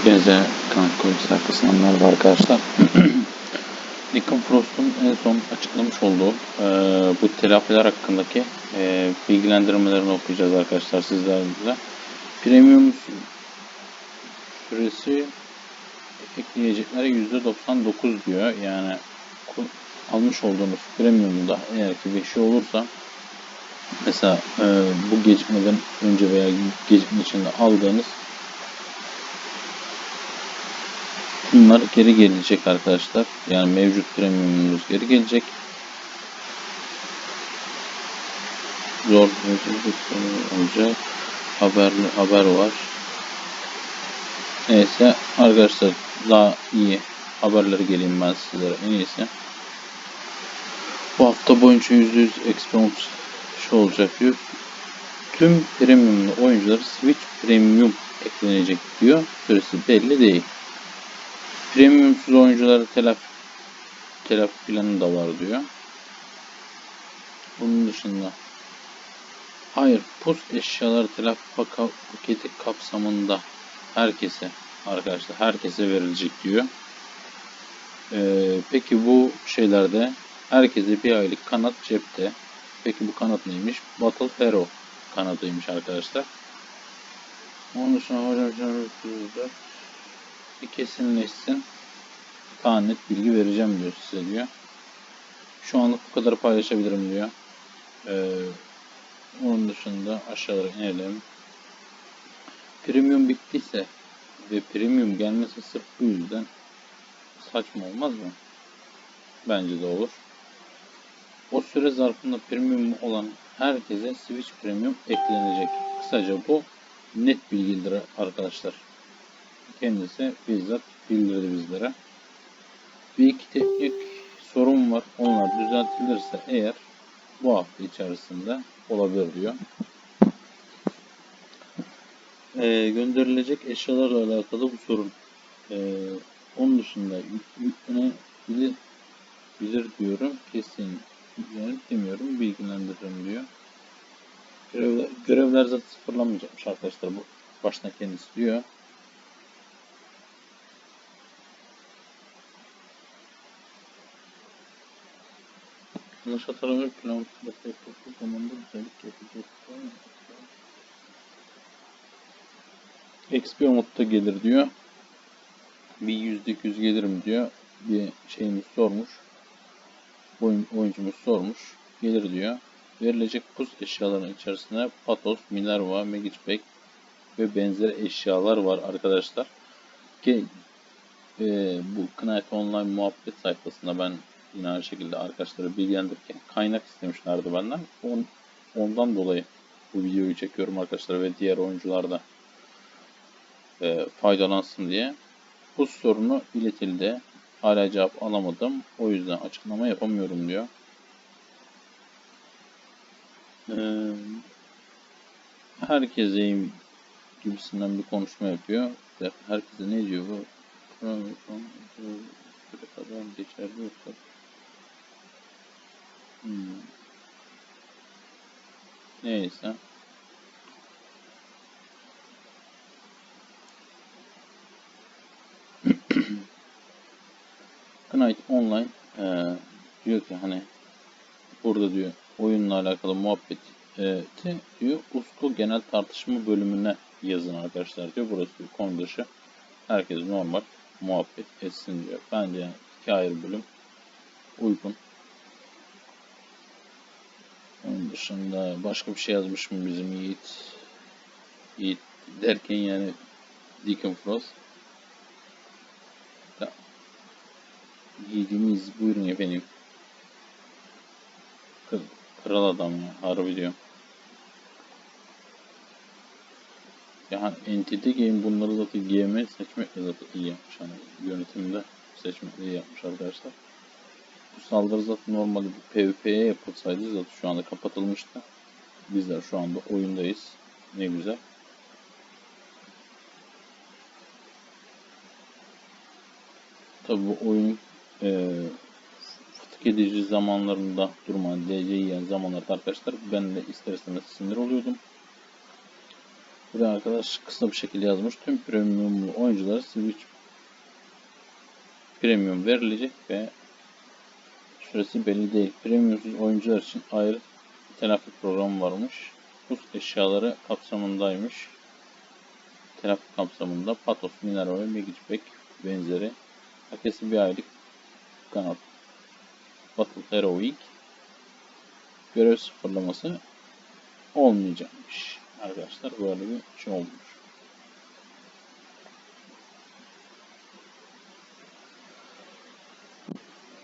Hepinize Kanka sayfasından merhaba arkadaşlar. Deacon Frost'un en son açıklamış olduğu e, bu telafiler hakkındaki e, bilgilendirmelerini okuyacağız arkadaşlar sizlerle. Premium süresi ekleyecekleri %99 diyor. Yani almış olduğunuz premiumda eğer ki bir şey olursa mesela e, bu gecikmeden önce veya gecikme içinde aldığınız Bunlar geri gelecek arkadaşlar. Yani mevcut premiumumuz geri gelecek. Zor olacak. Haber haber var. Neyse arkadaşlar daha iyi haberleri geleyim ben sizlere en iyisi. Bu hafta boyunca %100 experience şey olacak diyor. Tüm premiumlu oyuncuları Switch Premium eklenecek diyor. Süresi belli değil. Premiumsuz oyunculara telaf telaf planı da var diyor. Bunun dışında hayır pus eşyaları telaf paka- paketi kapsamında herkese arkadaşlar herkese verilecek diyor. Ee, peki bu şeylerde herkese bir aylık kanat cepte. Peki bu kanat neymiş? Battle Hero kanadıymış arkadaşlar. Onun dışında hocam bir kesinleşsin. Daha net bilgi vereceğim diyor size diyor. Şu anlık bu kadar paylaşabilirim diyor. Ee, onun dışında aşağıya inelim. Premium bittiyse ve premium gelmesi sırf bu yüzden saçma olmaz mı? Bence de olur. O süre zarfında premium olan herkese Switch Premium eklenecek. Kısaca bu net bilgidir arkadaşlar. Kendisi bizzat bildirdi bizlere. Bir iki teknik sorun var. Onlar düzeltilirse eğer bu hafta içerisinde olabilir diyor. Ee, gönderilecek eşyalarla alakalı bu sorun. Ee, onun dışında yük- yüklenebilir bilir diyorum. Kesin yüklenir demiyorum. Bilgilendiririm diyor. Görevler, görevler zaten sıfırlanmayacakmış arkadaşlar. Bu baştan kendisi diyor. Yanlış hatırlamıyorum. Plan bu zamanda güzellik yapacak. XP modda gelir diyor. Bir yüzde yüz gelirim diyor. Bir şeyimiz sormuş. Oyun, oyuncumuz sormuş. Gelir diyor. Verilecek pus eşyaların içerisinde Patos, Minerva, Magic ve benzeri eşyalar var arkadaşlar. Ki e, bu Knight Online muhabbet sayfasında ben yine aynı şekilde arkadaşları bilgilendirirken kaynak istemişlerdi benden. On, ondan dolayı bu videoyu çekiyorum arkadaşlar ve diğer oyuncular da e, faydalansın diye. Bu sorunu iletildi. Hala cevap alamadım. O yüzden açıklama yapamıyorum diyor. Ee, herkese gibisinden bir konuşma yapıyor. Herkese ne diyor bu? Kadar geçerli yoksa Hmm. Neyse. Knight Online eee, diyor ki hani burada diyor oyunla alakalı muhabbet ti diyor Usko genel tartışma bölümüne yazın arkadaşlar diyor. Burası bir konu dışı. Herkes normal muhabbet etsin diyor. Bence iki ayrı bölüm uygun. Onun dışında başka bir şey yazmış mı bizim Yiğit? Yiğit derken yani Deacon Frost. Ya, Yiğidimiz buyurun efendim. Kır, kral adam ya harbi diyorum. Yani Entity Game bunları zaten GM seçmekle zaten iyi yapmış. Hani yönetimde seçmekle iyi yapmış arkadaşlar. Saldırı zaten normalde bir PvP'ye yapılsaydı zaten şu anda kapatılmıştı. Bizler şu anda oyundayız. Ne güzel. Tabi bu oyun e, fıtık edici zamanlarında durmadan DC yiyen zamanlarda arkadaşlar ben de ister istemez sinir oluyordum. Bir arkadaş kısa bir şekilde yazmış. Tüm premium oyunculara Switch Premium verilecek ve süresi belli değil. Premiumsuz oyuncular için ayrı telafi programı varmış. Bu eşyaları kapsamındaymış. Telafi kapsamında Patos, Minerva ve Magic benzeri. Herkesi bir aylık kanat. Battle Heroic görev sıfırlaması olmayacakmış. Arkadaşlar böyle bir şey olmuş.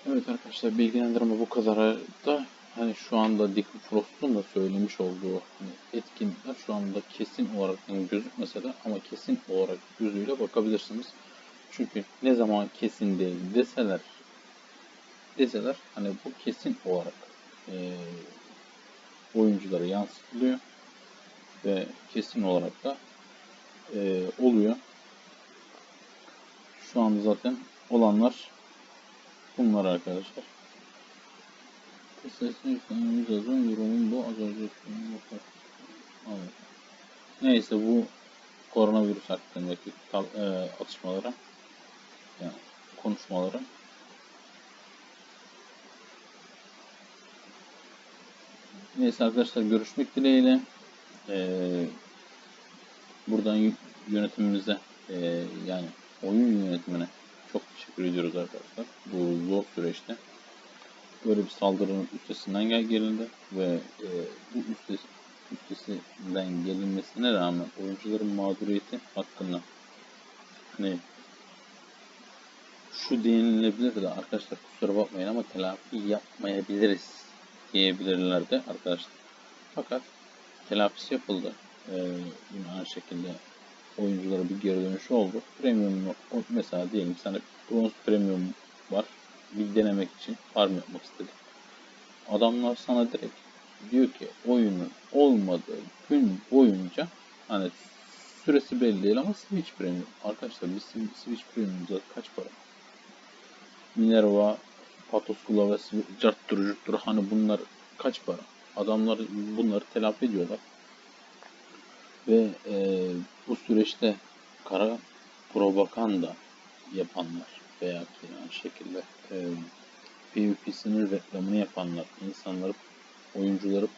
Evet arkadaşlar bilgilendirme bu kadar da hani şu anda Dick Frost'un da söylemiş olduğu hani etkinlikler şu anda kesin olarak yani gözükmese de ama kesin olarak gözüyle bakabilirsiniz. Çünkü ne zaman kesin değil deseler deseler hani bu kesin olarak e, oyunculara yansıtılıyor ve kesin olarak da e, oluyor. Şu anda zaten olanlar bunlar arkadaşlar. Sesini yüklememiz lazım. Yorumun bu az önce. Neyse bu koronavirüs hakkındaki e, atışmalara yani konuşmalara Neyse arkadaşlar görüşmek dileğiyle. Ee, buradan yönetimimize e, yani oyun yönetimine çok teşekkür ediyoruz arkadaşlar. Bu zor süreçte böyle bir saldırının üstesinden gel gelindi ve e, bu üstes, üstesinden gelinmesine rağmen oyuncuların mağduriyeti hakkında hani şu denilebilir de arkadaşlar kusura bakmayın ama telafi yapmayabiliriz diyebilirlerdi arkadaşlar. Fakat telafisi yapıldı. Ee, yine aynı şekilde oyunculara bir geri dönüşü oldu. Premium mesela diyelim sana bronz premium var. Bir denemek için farm yapmak istedim. Adamlar sana direkt diyor ki oyunun olmadığı gün boyunca hani süresi belli değil ama Switch Premium. Arkadaşlar biz Switch Premium'da kaç para? Minerva, Patos Kula ve cart durucuktur. Hani bunlar kaç para? Adamlar bunları telafi ediyorlar. Ve e, bu süreçte kara propaganda yapanlar veya aynı şekilde e, PvP'sinin reklamını yapanlar, insanları, oyuncuları,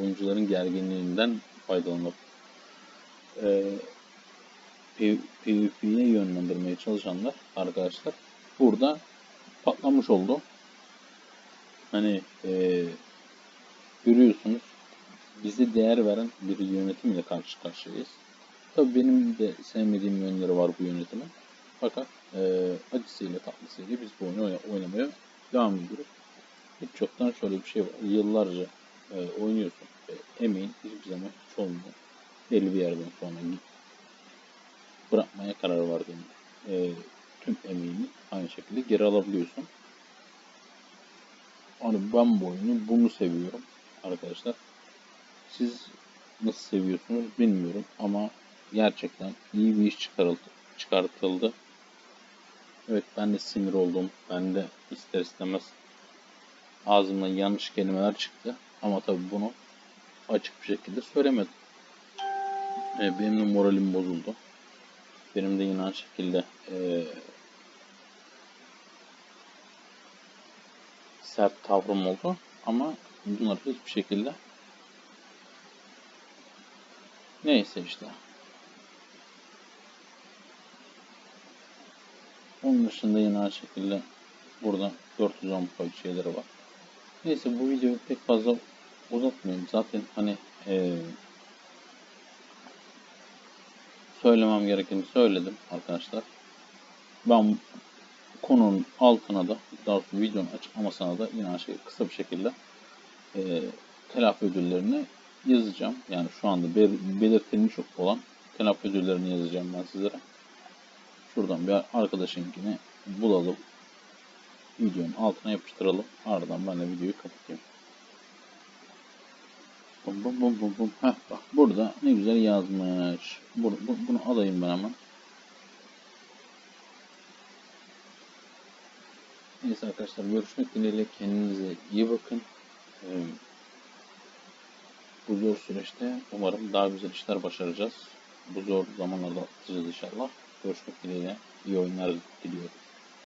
oyuncuların gerginliğinden faydalanıp e, PvP'ye yönlendirmeye çalışanlar arkadaşlar burada patlamış oldu. Hani e, görüyorsunuz bize değer veren bir yönetim ile karşı karşıyayız. Tabii benim de sevmediğim yönleri var bu yönetimin. Fakat e, acısıyla tatlısıyla biz bu oyunu oynamaya devam ediyoruz. Hiç yoktan şöyle bir şey var. Yıllarca e, oynuyorsun ve emeğin hiçbir zaman hiç olmuyor. Belli bir yerden sonra bırakmaya karar verdiğinde e, tüm emeğini aynı şekilde geri alabiliyorsun. Hani ben bu oyunu bunu seviyorum arkadaşlar. Siz nasıl seviyorsunuz bilmiyorum ama gerçekten iyi bir iş çıkarıldı. çıkartıldı. Evet ben de sinir oldum. Ben de ister istemez ağzımdan yanlış kelimeler çıktı. Ama tabii bunu açık bir şekilde söylemedim. Evet, benim de moralim bozuldu. Benim de yine aynı şekilde e, sert tavrım oldu. Ama bunları hiçbir şekilde neyse işte. Onun dışında yine aynı şekilde burada 410 pay şeyleri var. Neyse bu videoyu pek fazla uzatmayayım. Zaten hani ee, söylemem gerekeni söyledim arkadaşlar. Ben konunun altına da daha sonra videonun açıklamasına da yine şey kısa bir şekilde e, telafi ödüllerini yazacağım. Yani şu anda belirtilmiş olan telafi ödüllerini yazacağım ben sizlere. Şuradan bir arkadaşınkini bulalım. Videonun altına yapıştıralım. Ardından ben de videoyu kapatayım. Bum bum bum bum bum. Heh, bak burada ne güzel yazmış. Bunu, bunu alayım ben hemen. Neyse arkadaşlar görüşmek dileğiyle kendinize iyi bakın. Ee, Bu zor süreçte umarım daha güzel işler başaracağız. Bu zor zamanlarda atlatacağız inşallah. Görüşmek dileğiyle. İyi oyunlar diliyorum.